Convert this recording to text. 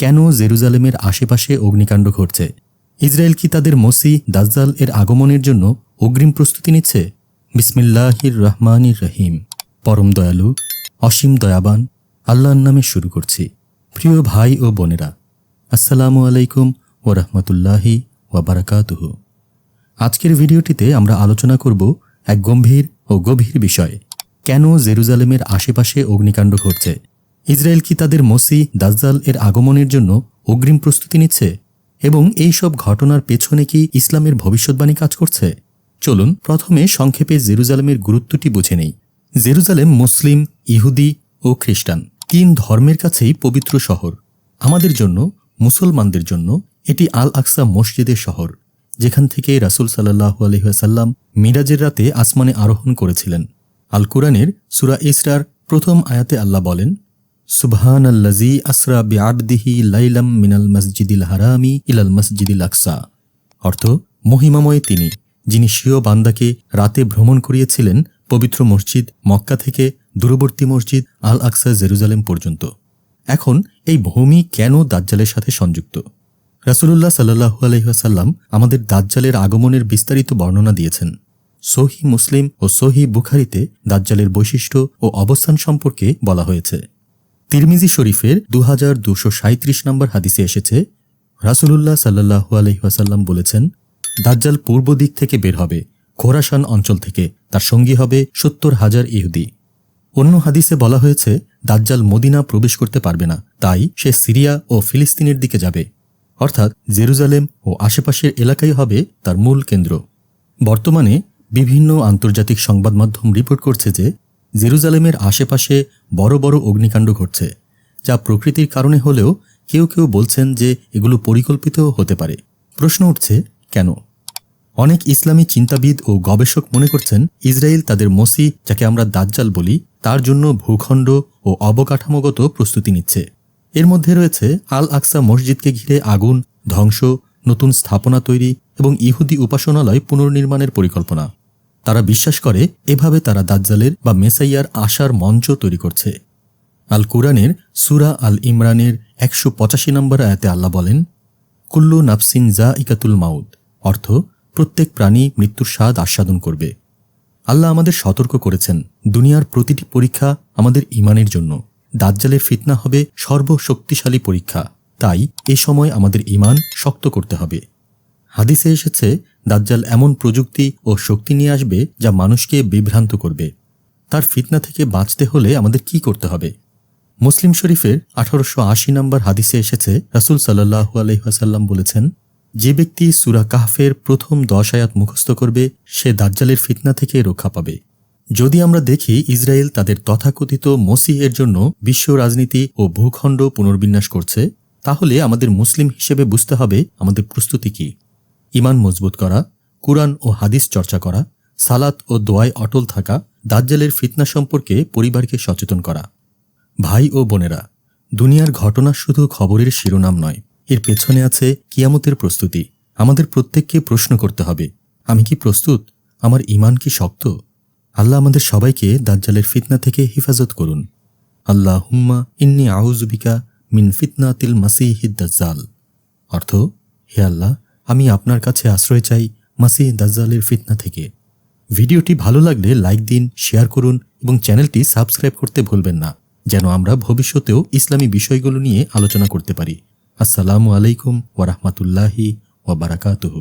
কেন জেরুজালেমের আশেপাশে অগ্নিকাণ্ড ঘটছে? ইসরায়েল কি তাদের মসি দাজ্জাল এর আগমনের জন্য অগ্রিম প্রস্তুতি নিচ্ছে? বিসমিল্লাহির রহমানির রহিম। পরম দয়ালু, অসীম দয়াবান, আল্লাহর নামে শুরু করছি। প্রিয় ভাই ও বোনেরা, আসসালামু আলাইকুম ও রহমতুল্লাহি ওয়াবারাকাতুহু আজকের ভিডিওটিতে আমরা আলোচনা করব এক গম্ভীর ও গভীর বিষয়, কেন জেরুজালেমের আশেপাশে অগ্নিকাণ্ড ঘটছে? ইসরায়েল কি তাদের মসি দাজ্জাল এর আগমনের জন্য অগ্রিম প্রস্তুতি নিচ্ছে? এবং এই সব ঘটনার পেছনে কি ইসলামের ভবিষ্যৎবাণী কাজ করছে? চলুন প্রথমে সংক্ষেপে জেরুজালেমের গুরুত্বটি বুঝে নেই। জেরুজালেম মুসলিম, ইহুদি ও খ্রিস্টান তিন ধর্মের কাছেই পবিত্র শহর। আমাদের জন্য, মুসলমানদের জন্য এটি আল আকসা মসজিদের শহর, যেখান থেকে রাসুল সাল্লাহ আলহিহাসাল্লাম মিরাজের রাতে আসমানে আরোহণ করেছিলেন। আল কুরআনের সুরা ইসরার প্রথম আয়াতে আল্লাহ বলেন সুবহান আল্লাজি আসরা বিআবদিহি লাইলাম মিনাল মসজিদিল হারামি ইলাল মসজিদিল আকসা। অর্থ, মহিমাময় তিনি, যিনি স্বীয় বান্দাকে রাতে ভ্রমণ করিয়েছিলেন পবিত্র মসজিদ মক্কা থেকে দূরবর্তী মসজিদ আল আকসা জেরুজালেম পর্যন্ত। এখন এই ভূমি কেন দাজ্জালের সাথে সংযুক্ত? রাসুলুল্লাহ সাল্লাহু আলহিহাসাল্লাম আমাদের দাজ্জালের আগমনের বিস্তারিত বর্ণনা দিয়েছেন। সহি মুসলিম ও সহি বুখারিতে দাজ্জালের বৈশিষ্ট্য ও অবস্থান সম্পর্কে বলা হয়েছে। তিরমিজি শরীফের দু হাজার দুশো সাঁত্রিশ নম্বর হাদিসে এসেছে, রাসুলুল্লাহ সাল্লাহু আলহিহাসাল্লাম বলেছেন, দাজ্জাল পূর্ব দিক থেকে বের হবে, খোরাসান অঞ্চল থেকে, তার সঙ্গী হবে সত্তর হাজার ইহুদি। অন্য হাদিসে বলা হয়েছে, দাজ্জাল মদিনা প্রবেশ করতে পারবে না, তাই সে সিরিয়া ও ফিলিস্তিনের দিকে যাবে। অর্থাৎ জেরুজালেম ও আশেপাশের এলাকাই হবে তার মূল কেন্দ্র। বর্তমানে বিভিন্ন আন্তর্জাতিক সংবাদ মাধ্যম রিপোর্ট করছে যে জেরুজালেমের আশেপাশে বড় বড় অগ্নিকাণ্ড ঘটছে, যা প্রকৃতির কারণে হলেও কেউ কেউ বলছেন যে এগুলো পরিকল্পিত হতে পারে। প্রশ্ন উঠছে, কেন? অনেক ইসলামী চিন্তাবিদ ও গবেষক মনে করছেন ইসরায়েল তাদের মসি, যাকে আমরা দাজ্জাল বলি, তার জন্য ভূখণ্ড ও অবকাঠামোগত প্রস্তুতি নিচ্ছে। এর মধ্যে রয়েছে আল আকসা মসজিদকে ঘিরে আগুন, ধ্বংস, নতুন স্থাপনা তৈরি এবং ইহুদি উপাসনালয় পুনর্নির্মাণের পরিকল্পনা। তারা বিশ্বাস করে, এভাবে তারা দাজ্জালের বা মেসাইয়ার আশার মঞ্চ তৈরি করছে। আল কুরআনের সুরা আল ইমরানের একশো পঁচাশি নম্বর আয়াতে আল্লাহ বলেন, কুল্লু নাফসিন জা ইকাতুল মাউদ অর্থ, প্রত্যেক প্রাণী মৃত্যুর স্বাদ আস্বাদন করবে। আল্লাহ আমাদের সতর্ক করেছেন, দুনিয়ার প্রতিটি পরীক্ষা আমাদের ইমানের জন্য। দাজ্জালের ফিতনা হবে সর্বশক্তিশালী পরীক্ষা। তাই এ সময় আমাদের ইমান শক্ত করতে হবে। হাদিসে এসেছে দাজ্জাল এমন প্রযুক্তি ও শক্তি নিয়ে আসবে যা মানুষকে বিভ্রান্ত করবে। তার ফিতনা থেকে বাঁচতে হলে আমাদের কি করতে হবে? মুসলিম শরীফের আঠারোশো আশি নম্বর হাদিসে এসেছে, রাসুল সাল্লাহু আলহিহাসাল্লাম বলেছেন, যে ব্যক্তি সুরা কাহফের প্রথম দশ আয়াত মুখস্থ করবে, সে দাজ্জালের ফিতনা থেকে রক্ষা পাবে। যদি আমরা দেখি ইসরায়েল তাদের তথাকথিত মসিহের জন্য বিশ্ব রাজনীতি ও ভূখণ্ড পুনর্বিন্যাস করছে, তাহলে আমাদের মুসলিম হিসেবে বুঝতে হবে আমাদের প্রস্তুতি কি। ইমান মজবুত করা, কুরআন ও হাদিস চর্চা করা, সালাত ও দোয়ায় অটল থাকা, দাজ্জালের ফিতনা সম্পর্কে পরিবারকে সচেতন করা। ভাই ও বোনেরা, দুনিয়ার ঘটনা শুধু খবরের শিরোনাম নয়, এর পেছনে আছে কিয়ামতের প্রস্তুতি। আমাদের প্রত্যেককে প্রশ্ন করতে হবে, আমি কি প্রস্তুত? আমার ইমান কি শক্ত? আল্লাহ আমাদের সবাইকে দাজ্জালের ফিতনা থেকে হেফাজত করুন। আল্লাহ হুম্মা ইন্নি আউজুবিকা মিন ফিতনাতিল মাসিহিদ দাজ্জাল। অর্থ, হে আল্লাহ আমি আপনার কাছে আশ্রয় চাই মাসি দাজ্জালের ফিতনা থেকে। ভিডিওটি ভালো লাগলে লাইক দিন, শেয়ার করুন এবং চ্যানেলটি সাবস্ক্রাইব করতে ভুলবেন না, যেন আমরা ভবিষ্যতেও ইসলামী বিষয়গুলো নিয়ে আলোচনা করতে পারি। আসসালামু আলাইকুম ওরহমতুল্লাহি ওবরাকাতুহু